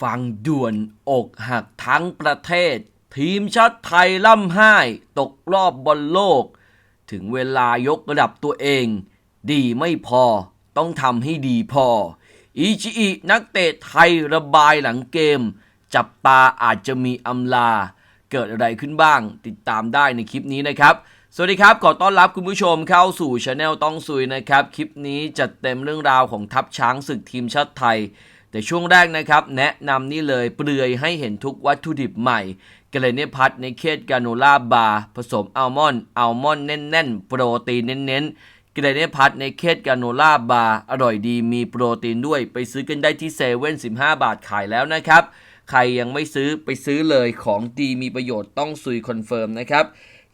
ฟังด่วนอกหักทั้งประเทศ ทีมชาติไทยล่ำไห้ตกรอบบอลโลก ถึงเวลายกระดับตัวเอง ดีไม่พอต้องทำให้ดีพออีชิอินักเตะไทยระบายหลังเกม จับตาอาจจะมีอำลา เกิดอะไรขึ้นบ้าง ติดตามได้ในคลิปนี้นะครับ สวัสดีครับ ขอต้อนรับคุณผู้ชมเข้าสู่ช anel ต้องซุยนะครับ คลิปนี้จัดเต็มเรื่องราวของทัพช้างศึกทีมชาติไทย แต่ช่วงแรกนะครับ แนะนำนี่เลยเปลือยให้เห็นทุกวัตถุดิบใหม่เกรเนพัทในเคดกาโนล่าบาร์ผสมอัลมอนด์อัลมอนด์แน่นๆ โปรตีนเน้นๆเกรเนพัทในเคดกาโนล่าบาร์อร่อยดีมีโปรตีนด้วยไปซื้อกันได้ที่เซเว่น15บาทขายแล้วนะครับ ใครยังไม่ซื้อไปซื้อเลยของดีมีประโยชน์ต้องซุยคอนเฟิร์มนะครับ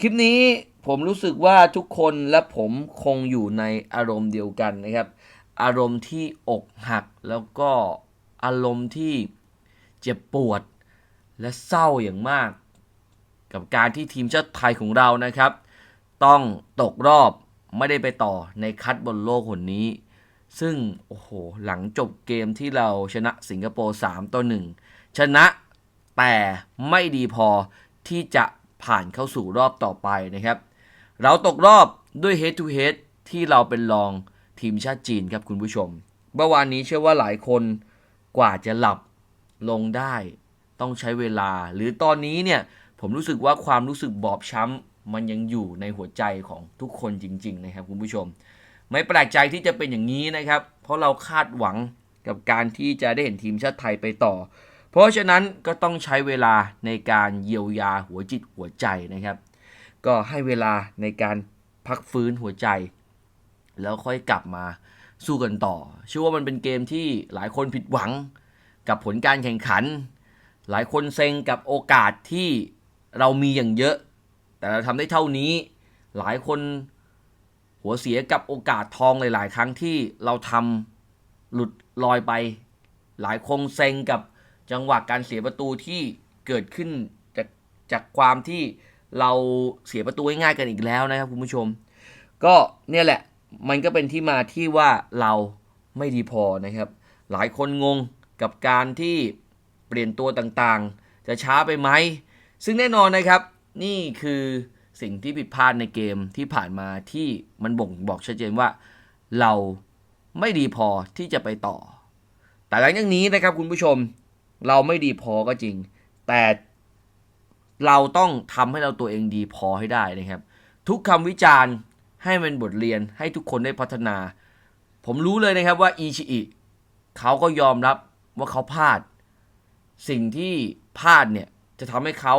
คลิปนี้ผมรู้สึกว่าทุกคนและผมคงอยู่ในอารมณ์เดียวกันนะครับ อารมณ์ที่อกหักแล้วก็ อารมณ์ที่เจ็บปวดและเศร้าอย่างมาก กับการที่ทีมชาติไทยของเรานะครับ ต้องตกรอบไม่ได้ไปต่อในคัดบนโลกคนนี้ ซึ่ง โอ้โห หลังจบเกมที่เราชนะสิงคโปร์ 3 ต่อ 1 ชนะแต่ไม่ดีพอที่จะผ่านเข้าสู่รอบต่อไปนะครับ เราตกรอบด้วย head to head ที่เราเป็นรองทีมชาติจีนครับคุณผู้ชม เมื่อวานนี้เชื่อว่าหลายคน กว่าจะหลับลงได้ ต้องใช้เวลา หรือตอนนี้เนี่ยผมรู้สึกว่าความรู้สึกบอบช้ำมันยังอยู่ในหัวใจของทุกคนจริง ๆ นะครับคุณผู้ชม ไม่แปลกใจที่จะเป็นอย่างนี้นะครับ เพราะเราคาดหวังกับการที่จะได้เห็นทีมชาติไทยไปต่อ เพราะฉะนั้นก็ต้องใช้เวลาในการเยียวยาหัวจิตหัวใจนะครับ ก็ให้เวลาในการพักฟื้นหัวใจ แล้วค่อยกลับมา สู้กันต่อเชื่อว่ามันเป็นเกมที่หลายคนผิดหวังกับผลการแข่งขัน หลายคนเซ็งกับโอกาสที่เรามีอย่างเยอะ แต่เราทำได้เท่านี้ หลายคนหัวเสียกับโอกาสทองหลาย ๆ ครั้งที่เราทำหลุดลอยไป หลายคงเซ็งกับจังหวะการเสียประตูที่เกิดขึ้นจากจากความที่เราเสียประตูง่ายๆกันอีกแล้วนะครับคุณผู้ชม ก็เนี่ยแหละ มันก็เป็นที่มาที่ว่าเราไม่ดีพอนะครับ หลายคนงงกับการที่เปลี่ยนตัวต่างๆ จะช้าไปไหม ซึ่งแน่นอนนะครับ นี่คือสิ่งที่ผิดพลาดในเกมที่ผ่านมาที่มันบ่งบอกชัดเจนว่า เราไม่ดีพอที่จะไปต่อ แต่หลังจากนี้นะครับคุณผู้ชมเราไม่ดีพอก็จริง แต่เราต้องทำให้เราตัวเองดีพอให้ได้นะครับ ทุกคำวิจารณ์ ให้มันบทเรียนให้ทุกคนได้พัฒนา ผมรู้เลยนะครับว่าอีชิอิเขาก็ยอมรับว่าเขาพลาด สิ่งที่พลาดเนี่ยจะทำให้เขา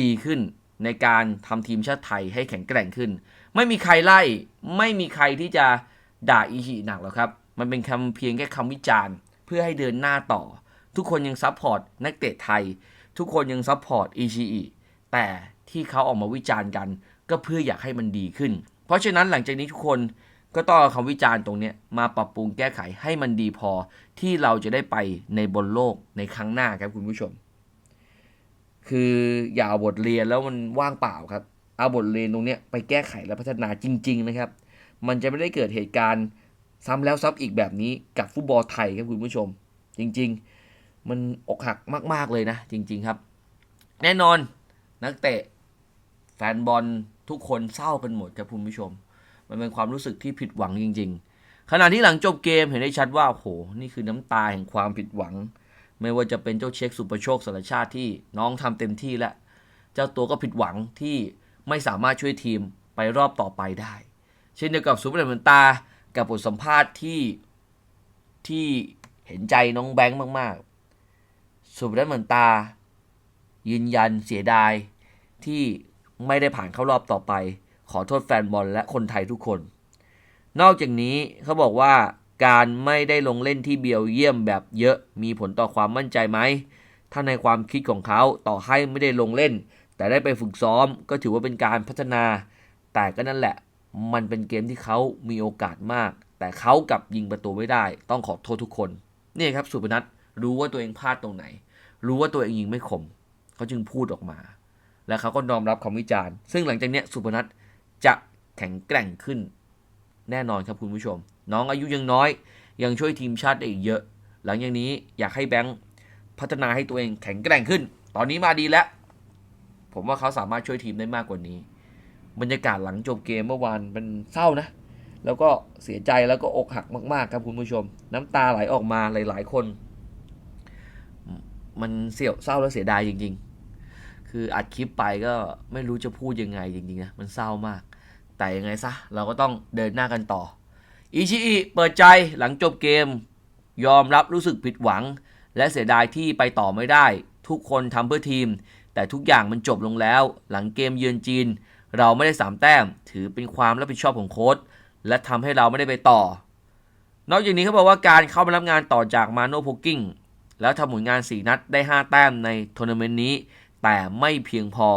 ดีขึ้นในการทำทีมชาติไทยให้แข็งแกร่งขึ้น ไม่มีใครไล่ ไม่มีใครที่จะด่าอีชิอิหนักหรอกครับ มันเป็นคำเพียงแค่คำวิจารณ์ เพื่อให้เดินหน้าต่อ ทุกคนยังซัพพอร์ตนักเตะไทย ทุกคนยังซัพพอร์ตอีชิอิแต่ที่เขาออกมาวิจารณ์กัน ก็เพื่ออยากให้มันดีขึ้น เพราะฉะนั้นหลังจากนี้ทุกคนก็ต้องเอาคำวิจารณ์ตรงนี้มาปรับปรุงแก้ไขให้มันดีพอที่เราจะได้ไปในบนโลกในครั้งหน้าครับคุณผู้ชม คืออย่าเอาบทเรียนแล้วมันว่างเปล่าครับ เอาบทเรียนตรงนี้ไปแก้ไขและพัฒนาจริง ๆ นะครับ มันจะไม่ได้เกิดเหตุการณ์ซ้ำแล้วซ้ำอีกแบบนี้กับฟุตบอลไทยครับคุณผู้ชม จริง ๆ มันอกหักมาก ๆเลยนะ จริง ๆ ครับ แน่นอนนักเตะแฟนบอล ทุกคนเศร้ากันหมดครับคุณผู้ชม มันเป็นความรู้สึกที่ผิดหวังจริง ๆ ขณะที่หลังจบเกมเห็นได้ชัดว่าโหนี่คือน้ำตาแห่งความผิดหวัง ไม่ว่าจะเป็นเจ้าเช็คสุประโชคสารชาติที่น้องทำเต็มที่แล้วเจ้าตัวก็ผิดหวังที่ไม่สามารถช่วยทีมไปรอบต่อไปได้ เช่นเดียวกับสุภาพเหมือนตากับบทสัมภาษณ์ที่ที่เห็นใจน้องแบงค์มากๆสุภาพเหมือนตายืนยันเสียดายที่ ไม่ได้ผ่านเข้ารอบต่อไป ขอโทษแฟนบอลและคนไทยทุกคน นอกจากนี้เขาบอกว่าการไม่ได้ลงเล่นที่เบลเยียมแบบเยอะมีผลต่อความมั่นใจไหม ถ้าในความคิดของเขาต่อให้ไม่ได้ลงเล่น แต่ได้ไปฝึกซ้อมก็ถือว่าเป็นการพัฒนา แต่ก็นั่นแหละ มันเป็นเกมที่เขามีโอกาสมาก แต่เขากับยิงประตูไม่ได้ ต้องขอโทษทุกคน นี่ครับสุพนัทรู้ว่าตัวเองพลาดตรงไหน รู้ว่าตัวเองยิงไม่คมเขาจึงพูดออกมา และเขาก็น้อมรับคำวิจารณ์ ซึ่งหลังจากนี้สุพนัทจะแข็งแกร่งขึ้น แน่นอนครับคุณผู้ชม น้องอายุยังน้อย ยังช่วยทีมชาติได้อีกเยอะ หลังจากนี้อยากให้แบงค์พัฒนาให้ตัวเองแข็งแกร่งขึ้น ตอนนี้มาดีแล้ว ผมว่าเขาสามารถช่วยทีมได้มากกว่านี้ บรรยากาศหลังจบเกมเมื่อวานเป็นเศร้านะ แล้วก็เสียใจแล้วก็อกหักมากๆครับคุณผู้ชม น้ำตาไหลออกมาหลาย ๆ คน มันเสียวเศร้าและเสียดายจริง ๆ คืออัดคลิปไปก็ไม่รู้จะพูดยังไงจริงๆนะมันเศร้ามาก แต่ยังไงซะเราก็ต้องเดินหน้ากันต่ออิชิอิเปิดใจหลังจบเกม ยอมรับรู้สึกผิดหวัง และเสียดายที่ไปต่อไม่ได้ ทุกคนทำเพื่อทีม แต่ทุกอย่างมันจบลงแล้ว หลังเกมเยือนจีน เราไม่ได้สามแต้ม ถือเป็นความรับผิดชอบของโค้ชและทำให้เราไม่ได้ไปต่อ นอกจากนี้เขาบอกว่าการเข้ามารับงานต่อจากมาโนโพกิ้งแล้วทำผลงาน 4 นัดได้ 5 แต้มในทัวร์นาเมนต์นี้ แต่ไม่เพียงพอ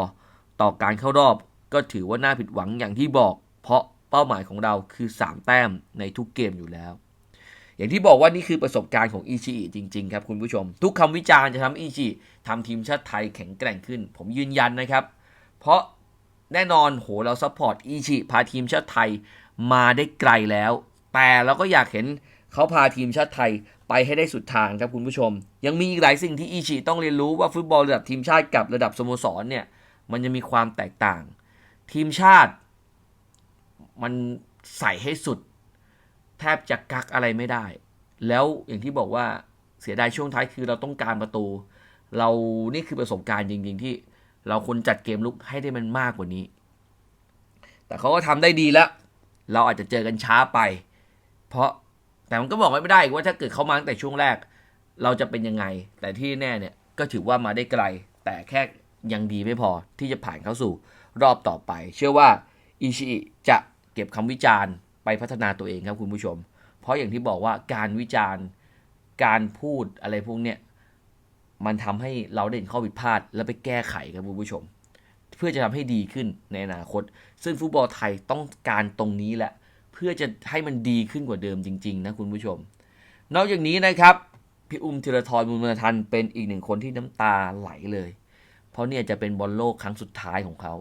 ต่อการเข้ารอบก็ถือว่าน่าผิดหวังอย่างที่บอก เพราะเป้าหมายของเราคือ 3 แต้มในทุกเกมอยู่แล้ว อย่างที่บอกว่านี่คือประสบการณ์ของอิชิจริง ๆ ครับคุณผู้ชม ทุกคำวิจารณ์จะทำอิชิอิทำทีมชาติไทยแข็งแกร่งขึ้น ผมยืนยันนะครับ เพราะแน่นอนโหเราซัพพอร์ตอิชิพาทีมชาติไทยมาได้ไกลแล้ว แต่เราก็อยากเห็นเขาพาทีมชาติไทย ไปให้ได้สุดทางครับคุณผู้ชม ยังมีอีกหลายสิ่งที่อิชิต้องเรียนรู้ว่าฟุตบอลระดับทีมชาติกับระดับสโมสรเนี่ยมันจะมีความแตกต่าง ทีมชาติ มันใส่ให้สุด แทบจะกักอะไรไม่ได้ แล้วอย่างที่บอกว่าเสียดายช่วงท้ายคือเราต้องการประตู เรานี่คือประสบการณ์จริง ๆ ที่เราควรจัดเกมลุกให้ได้มันมากกว่านี้ แต่เขาก็ทำได้ดีแล้ว เราอาจจะเจอกันช้าไป เพราะ แต่มันก็บอกไม่ได้อีกว่าถ้าเกิดเขามาตั้งแต่ช่วงแรก เราจะเป็นยังไง แต่ที่แน่เนี่ยก็ถือว่ามาได้ไกล แต่แค่ยังดีไม่พอที่จะผ่านเข้าสู่รอบต่อไป เชื่อว่าอิชิอิจะเก็บคำวิจารณ์ไปพัฒนาตัวเองครับคุณผู้ชม เพราะอย่างที่บอกว่าการวิจารณ์การพูดอะไรพวกเนี้ยมันทำให้เราได้เห็นข้อผิดพลาด แล้วไปแก้ไขครับคุณผู้ชม เพื่อจะทำให้ดีขึ้นในอนาคต ซึ่งฟุตบอลไทยต้องการตรงนี้แหละ พื่อจะให้มันดีขึ้นกว่าเดิมจริง ๆ นะคุณผู้ชม นอกจากนี้นะครับ พี่อุ้มธีรทรบุญมาทันเป็นอีกหนึ่งคนที่น้ำตาไหลเลย เพราะเนี่ยจะเป็นบอลโลกครั้งสุดท้ายของเขา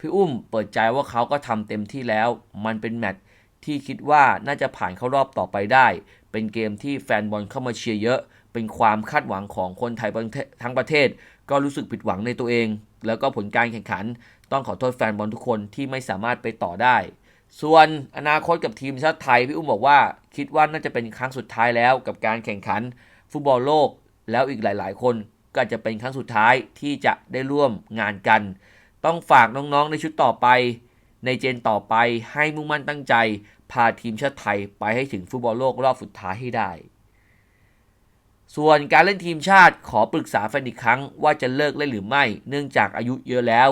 พี่อุ้มเปิดใจว่าเขาก็ทำเต็มที่แล้ว มันเป็นแมตช์ที่คิดว่าน่าจะผ่านเข้ารอบต่อไปได้ เป็นเกมที่แฟนบอลเข้ามาเชียร์เยอะ เป็นความคาดหวังของคนไทยทั้งประเทศ ก็รู้สึกผิดหวังในตัวเอง แล้วก็ผลการแข่งขัน ต้องขอโทษแฟนบอลทุกคนที่ไม่สามารถไปต่อได้ ส่วนอนาคตกับทีมชาติไทยพี่อุ้มบอกว่า คิดว่าน่าจะเป็นครั้งสุดท้ายแล้วกับการแข่งขันฟุตบอลโลก แล้วอีกหลาย ๆ คนก็จจะเป็นครั้งสุดท้ายที่จะได้ร่วมงานกัน ต้องฝากน้องๆในชุดต่อไป ในเจนต่อไปให้มุ่งมั่นตั้งใจ พาทีมชาติไทยไปให้ถึงฟุตบอลโลกรอบสุดท้ายให้ได้ ส่วนการเล่นทีมชาติขอปรึกษาแฟนอีกครั้งว่าจะเลิกเล่นหรือไม่ เนื่องจากอายุเยอะแล้ว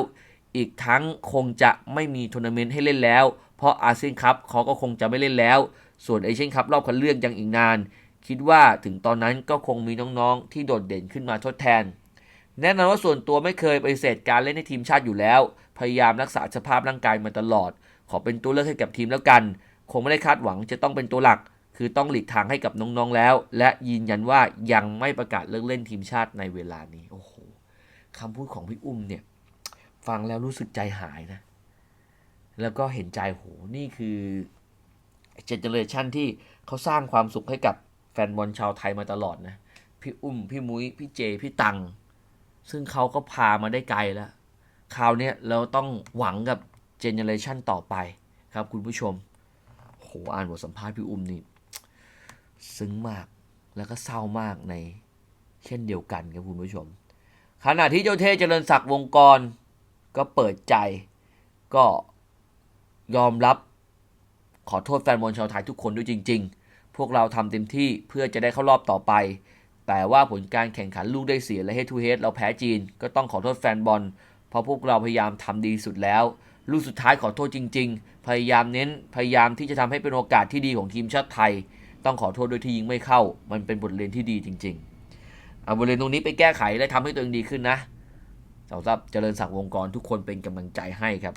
อีกทั้งคงจะไม่มีทัวร์นาเมนต์ให้เล่นแล้ว เพราะอาเซียนคัพเขาก็คงจะไม่เล่นแล้ว ส่วนเอเชียนคัพรอบคัดเลือกยังอีกนาน คิดว่าถึงตอนนั้นก็คงมีน้องๆ ที่โดดเด่นขึ้นมาทดแทน แน่นอนว่าส่วนตัวไม่เคยปฏิเสธการเล่นในทีมชาติอยู่แล้ว พยายามรักษาสภาพร่างกายมาตลอด ขอเป็นตัวเลือกให้กับทีมแล้วกัน คงไม่ได้คาดหวังจะต้องเป็นตัวหลัก คือต้องหลีกทางให้กับน้องๆแล้ว และยืนยันว่ายังไม่ประกาศเลิกเล่นทีมชาติในเวลานี้โอ้โหคำพูดของพี่อุ้มเนี่ยฟังแล้วรู้สึกใจหายนะ แล้วก็เห็นใจโหนี่คือเจเนเรชันที่เขาสร้างความสุขให้กับแฟนบอลชาวไทยมาตลอดนะ พี่อุ้ม พี่มุ้ย พี่เจ พี่ตัง ซึ่งเขาก็พามาได้ไกลแล้ว คราวนี้เราต้องหวังกับเจเนเรชันต่อไปครับคุณผู้ชม โห อ่านบทสัมภาษณ์พี่อุ้มนี่ ซึ้งมาก แล้วก็เศร้ามากในเช่นเดียวกันครับคุณผู้ชม ขณะที่เจ้าเทเจริญศักดิ์วงกร ก็เปิดใจ ก็ ยอมรับขอโทษแฟนบอลชาวไทยทุกคนด้วยจริง ๆ พวกเราทำเต็มที่เพื่อจะได้เข้ารอบต่อไป แต่ว่าผลการแข่งขันลูกได้เสียและเฮทูเฮดเราแพ้จีน ก็ต้องขอโทษแฟนบอล เพราะพวกเราพยายามทำดีสุดแล้ว ลูกสุดท้ายขอโทษจริง ๆ พยายามเน้น พยายามที่จะทำให้เป็นโอกาสที่ดีของทีมชาติไทย ต้องขอโทษโดยที่ยิงไม่เข้า มันเป็นบทเรียนที่ดีจริง ๆ เอาบทเรียนตรงนี้ไปแก้ไขและทำให้ตัวเองดีขึ้นนะสำหรับเจริญศักดิ์วงกรทุกคนเป็นกำลังใจให้ครับ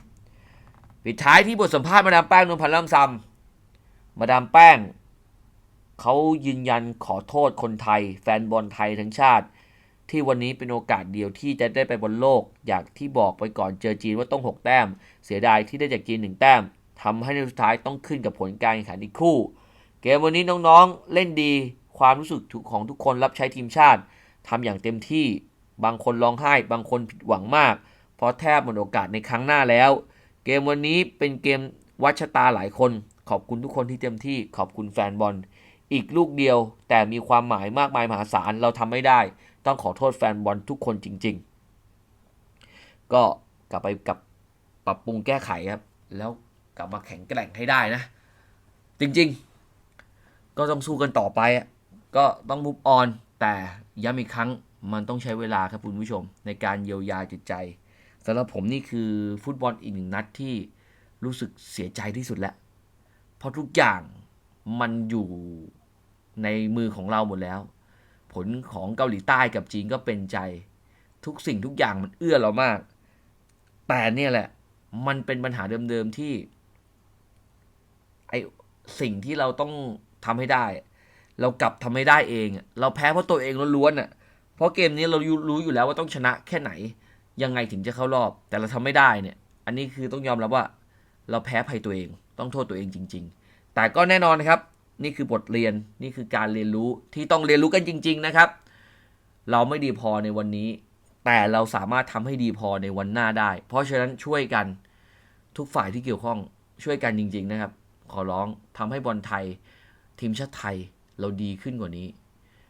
ปิดท้ายที่บทสัมภาษณ์มาดามแป้งนวลพันธ์ล่ำซำมาดามแป้งเขายืนยันขอโทษคนไทย แฟนบอลไทยทั้งชาติ ที่วันนี้เป็นโอกาสเดียวที่จะได้ไปบอลโลก อยางที่บอกไปก่อนเจอจีนว่าต้อง 6 แต้ม เสียดายที่ได้จากจีน 1 แต้มทำให้ในสุดท้ายต้องขึ้นกับผลการแข่งขันอีกคู่ เกมวันนี้น้องๆเล่นดีความรู้สึกของทุกคนรับใช้ทีมชาติทำอย่างเต็มที่บางคนร้องไห้ บางคนผิดหวังมาก เพราะแทบหมดโอกาสในครั้งหน้าแล้ว เกมวันนี้เป็นเกมวัชตาหลายคน ขอบคุณทุกคนที่เต็มที่ขอบคุณแฟนบอล อีกลูกเดียวแต่มีความหมายมากมายมหาศาลเราทำไม่ได้ ต้องขอโทษแฟนบอลทุกคนจริง ๆ ก็กลับไปกับปรับปรุงแก้ไขครับ แล้วกลับมาแข็งแกร่งให้ได้นะ จริงๆ ก็ต้องสู้กันต่อไปอะก็ต้องมุฟออนแต่ย้ำอีกครั้งมันต้องใช้เวลาครับคุณผู้ชม ในการเยียวยาจิตใจ สำหรับผมนี่คือฟุตบอลอีกหนึ่งนัดที่รู้สึกเสียใจที่สุดแล้วเพราะทุกอย่างมันอยู่ในมือของเราหมดแล้ว ผลของเกาหลีใต้กับจีนก็เป็นใจ ทุกสิ่งทุกอย่างมันเอื้อเรามาก แต่เนี่ยแหละ มันเป็นปัญหาเดิมๆที่ไอสิ่งที่เราต้องทำให้ได้ เรากลับทำไม่ได้เอง เราแพ้เพราะตัวเองล้วนๆอะเพราะเกมนี้เรารู้อยู่แล้วว่าต้องชนะแค่ไหน ยังไงถึงจะเข้ารอบ แต่เราทำไม่ได้เนี่ย อันนี้คือต้องยอมรับว่า เราแพ้ภัยตัวเอง ต้องโทษตัวเองจริง ๆ แต่ก็แน่นอนนะครับ นี่คือบทเรียนนี่คือการเรียนรู้ที่ต้องเรียนรู้กันจริง ๆ นะครับ เราไม่ดีพอในวันนี้ แต่เราสามารถทำให้ดีพอในวันหน้าได้ เพราะฉะนั้นช่วยกันทุกฝ่ายที่เกี่ยวข้องช่วยกันจริง ๆ นะครับ ขอร้องทำให้บอลไทย ทีมชาติไทยเราดีขึ้นกว่านี้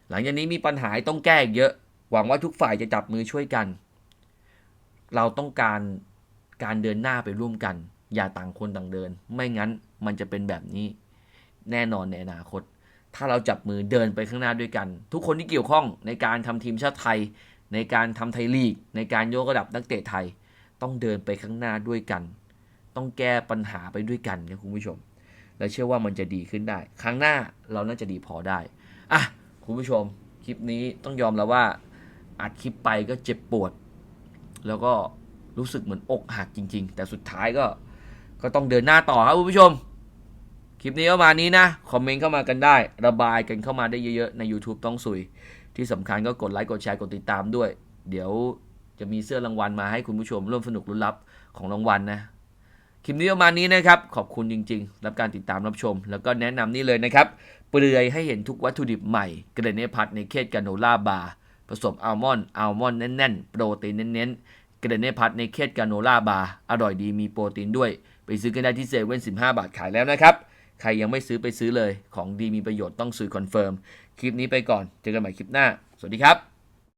หลังจากนี้มีปัญหาต้องแก้อีกเยอะ หวังว่าทุกฝ่ายจะจับมือช่วยกัน เราต้องการการเดินหน้าไปร่วมกัน อย่าต่างคนต่างเดิน ไม่งั้นมันจะเป็นแบบนี้แน่นอนในอนาคต ถ้าเราจับมือเดินไปข้างหน้าด้วยกัน ทุกคนที่เกี่ยวข้องในการทำทีมชาติไทย ในการทำไทยลีก ในการยกระดับนักเตะไทย ต้องเดินไปข้างหน้าด้วยกัน ต้องแก้ปัญหาไปด้วยกันครับคุณผู้ชม และเชื่อว่ามันจะดีขึ้นได้ ครั้งหน้าเราน่าจะดีพอได้อะคุณผู้ชมคลิปนี้ต้องยอมแล้วว่าอัดคลิปไปก็เจ็บปวด แล้วก็รู้สึกเหมือนอกหักจริง ๆ แต่สุดท้ายก็ก็ต้องเดินหน้าต่อครับคุณผู้ชม คลิปนี้ประมาณนี้นะ คอมเมนต์เข้ามากันได้ ระบายกันเข้ามาได้เยอะๆ ใน YouTube ต้องสุย ที่สำคัญก็กดไลค์กดแชร์กดติดตามด้วย เดี๋ยวจะมีเสื้อรางวัลมาให้คุณผู้ชม ร่วมสนุกลุ้นรับของรางวัลนะ คลิปนี้ประมาณนี้นะครับ ขอบคุณจริง ๆ รับการติดตามรับชม แล้วก็แนะนำนี่เลยนะครับ เปลือยให้เห็นทุกวัตถุดิบใหม่ เกรเนพัทในเคสกาโนล่าบาร์ สมอัลมอนด์อัลมอนด์แน่นๆ โปรตีนเน้นๆเกรเนพัทในเคสกาโนล่าบาร์อร่อยดีมีโปรตีนด้วย ไปซื้อกันได้ที่เซเว่นสิบห้าบาทขายแล้วนะครับ ใครยังไม่ซื้อไปซื้อเลยของดีมีประโยชน์ต้องซื้อคอนเฟิร์มคลิปนี้ไปก่อนเจอกันใหม่คลิปหน้า สวัสดีครับ